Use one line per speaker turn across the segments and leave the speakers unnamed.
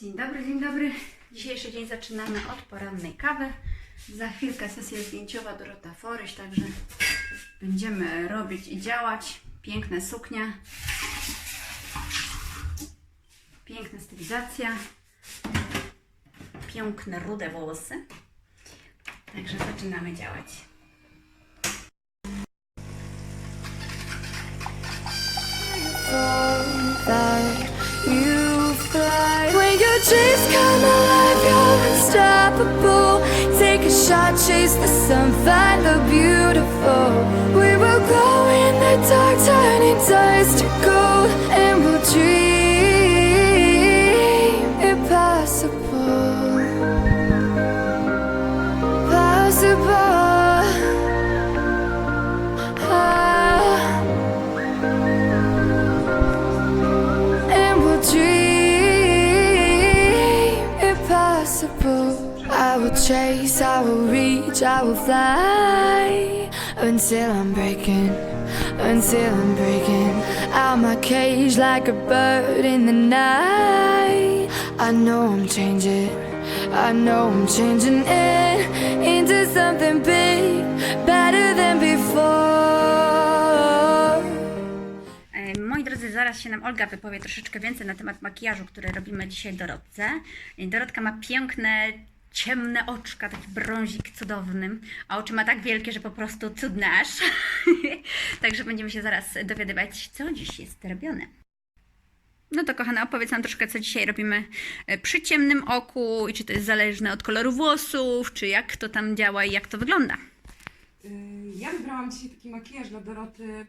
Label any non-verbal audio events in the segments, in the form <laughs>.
Dzień dobry, dzień dobry. Dzisiejszy dzień zaczynamy od porannej kawy. Za chwilkę sesja zdjęciowa Dorota Foryś, także będziemy robić i działać. Piękne suknie. Piękna stylizacja. Piękne rude włosy. Także zaczynamy działać.
that dreams come alive, you're unstoppable. Take a shot, chase the sun, find the beautiful. We will glow in the dark, turning dust to gold, and we'll dream I will chase, I will reach, I will fly. Until I'm breaking, until I'm breaking out my cage like a bird in the night. I know I'm changing, I know I'm changing it into something big,
zaraz się nam Olga wypowie troszeczkę więcej na temat makijażu, który robimy dzisiaj Dorotce. Dorotka ma piękne, ciemne oczka, taki brązik cudownym, a oczy ma tak wielkie, że po prostu cudnasz. <laughs> Także będziemy się zaraz dowiadywać, co dziś jest robione. No to kochana, opowiedz nam troszkę, co dzisiaj robimy e, przy ciemnym oku i czy to jest zależne od koloru włosów, czy jak to tam działa i jak to wygląda.
Y, Ja wybrałam dzisiaj taki makijaż dla Doroty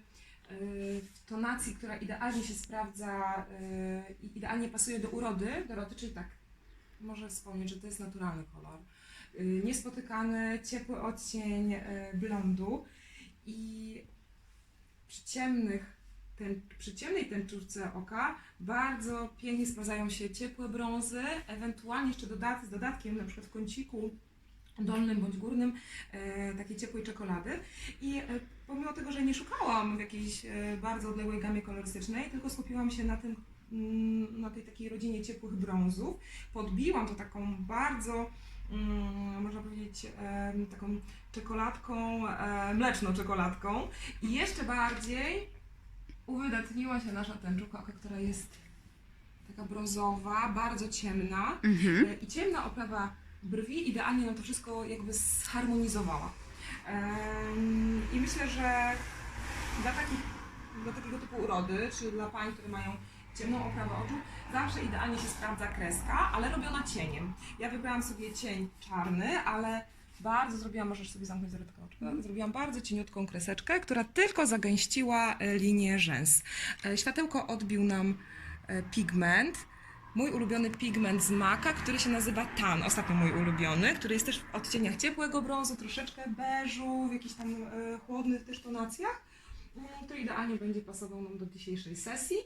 w tonacji, która idealnie się sprawdza y, i idealnie pasuje do urody Doroty, czyli tak, może wspomnieć, że to jest naturalny kolor. Y, Niespotykany, ciepły odcień y, blondu i przy ciemnych ten, przy ciemnej tęczówce oka bardzo pięknie sprawdzają się ciepłe brązy, ewentualnie jeszcze dodat, z dodatkiem na przykład w kąciku dolnym bądź górnym e, takiej ciepłej czekolady. I e, pomimo tego, że nie szukałam w jakiejś e, bardzo odległej gamie kolorystycznej, tylko skupiłam się na tym, mm, na tej takiej rodzinie ciepłych brązów, podbiłam to taką bardzo mm, można powiedzieć, e, taką czekoladką, e, mleczną czekoladką i jeszcze bardziej uwydatniła się nasza tęczówka oka, która jest taka brązowa, bardzo ciemna
Mhm.
E, i ciemna oprawa brwi idealnie nam to wszystko jakby zharmonizowała. I myślę, że dla, takich, dla takiego typu urody, czy dla pań, które mają ciemną oprawę oczu, zawsze idealnie się sprawdza kreska, ale robiona cieniem. Ja wybrałam sobie cień czarny, ale bardzo zrobiłam, możesz sobie zamknąć zarodkę oczka, zrobiłam bardzo cieniutką kreseczkę, która tylko zagęściła linię rzęs. E, Światełko odbił nam e, pigment, mój ulubiony pigment z maka, który się nazywa tan, ostatnio mój ulubiony, który jest też w odcieniach ciepłego brązu, troszeczkę beżu, w jakichś tam e, chłodnych też tonacjach, mm, który idealnie będzie pasował nam do dzisiejszej sesji.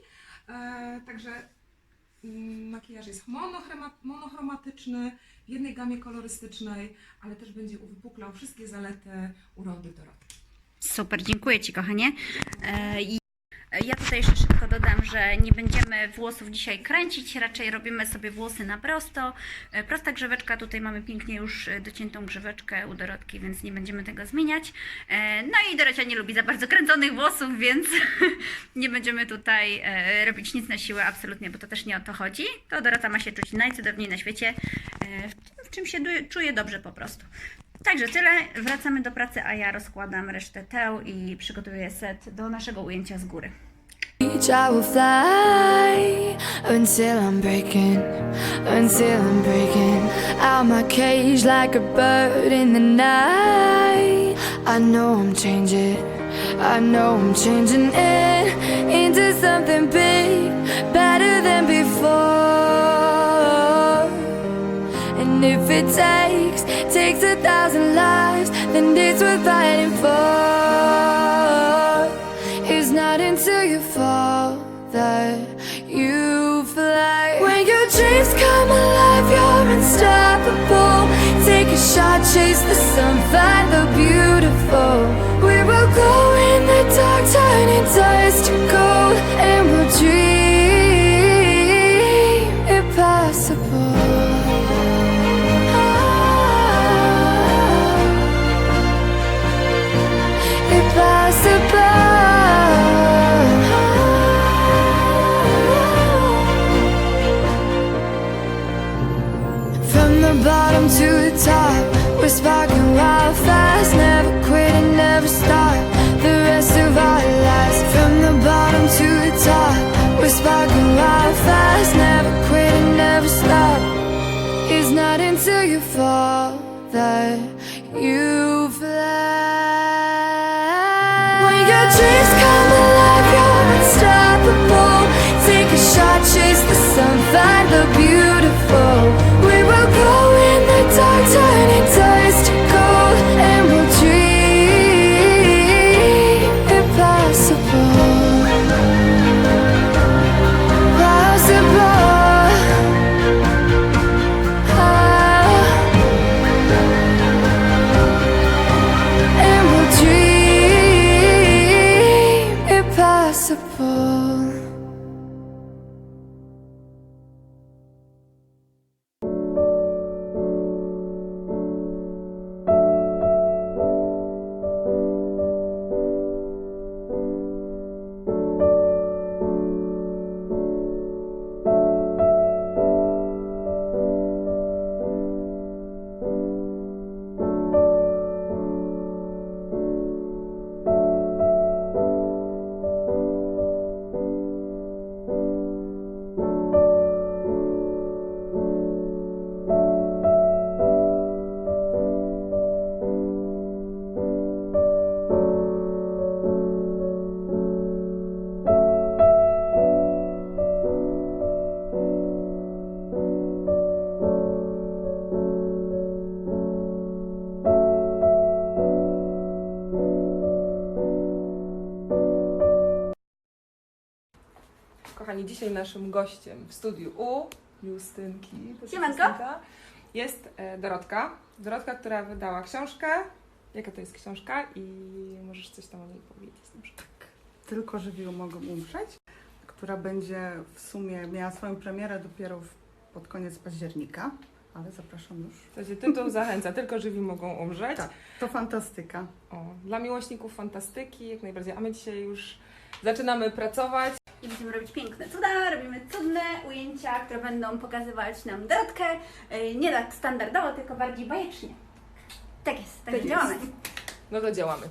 E, także mm, makijaż jest monochroma, monochromatyczny, w jednej gamie kolorystycznej, ale też będzie uwypuklał wszystkie zalety urody Doroty.
Super, dziękuję Ci, kochanie. E, Ja tutaj jeszcze szybko dodam, że nie będziemy włosów dzisiaj kręcić, raczej robimy sobie włosy na prosto. E, Prosta grzeweczka, tutaj mamy pięknie już e, dociętą grzeweczkę u Dorotki, więc nie będziemy tego zmieniać. E, No i Dorocia nie lubi za bardzo kręconych włosów, <laughs> więc <laughs> nie będziemy tutaj robić nic na siłę, absolutnie, bo to też nie o to chodzi. To Dorota ma się czuć najcudowniej na świecie, w czym się czuje dobrze po prostu. Także tyle, wracamy do pracy, a ja rozkładam resztę teł i przygotuję set do naszego ujęcia z góry.
reach, I will fly until I'm breaking, until I'm breaking out my cage like a bird in the night. I know I'm changing, I know I'm changing it into something big, better than before. If it takes, takes a thousand lives, then it's worth fighting for. It's not until you fall that you fly. When your dreams come alive, you're unstoppable. Take a shot, chase the sun, find the beautiful. Impossible.
Kochani, dzisiaj naszym gościem w studiu U Justynki
Siemanko.
Justynka, jest e, Dorotka. Dorotka, która wydała książkę. Jaka to jest książka? I możesz coś tam o niej powiedzieć. przykład.
Tylko żywiu mogą umrzeć, która będzie w sumie miała swoją premierę dopiero w, pod koniec października, ale zapraszam już.
Zasadzie tytuł zachęca, tylko żywi mogą umrzeć.
Tak, to fantastyka.
O, dla miłośników fantastyki, jak najbardziej. A my dzisiaj już zaczynamy pracować.
I będziemy robić piękne cuda, robimy cudne ujęcia, które będą pokazywać nam Dorotkę e, nie tak standardowo, tylko bardziej bajecznie. Tak jest, tak,
Tak
działamy.
No to działamy.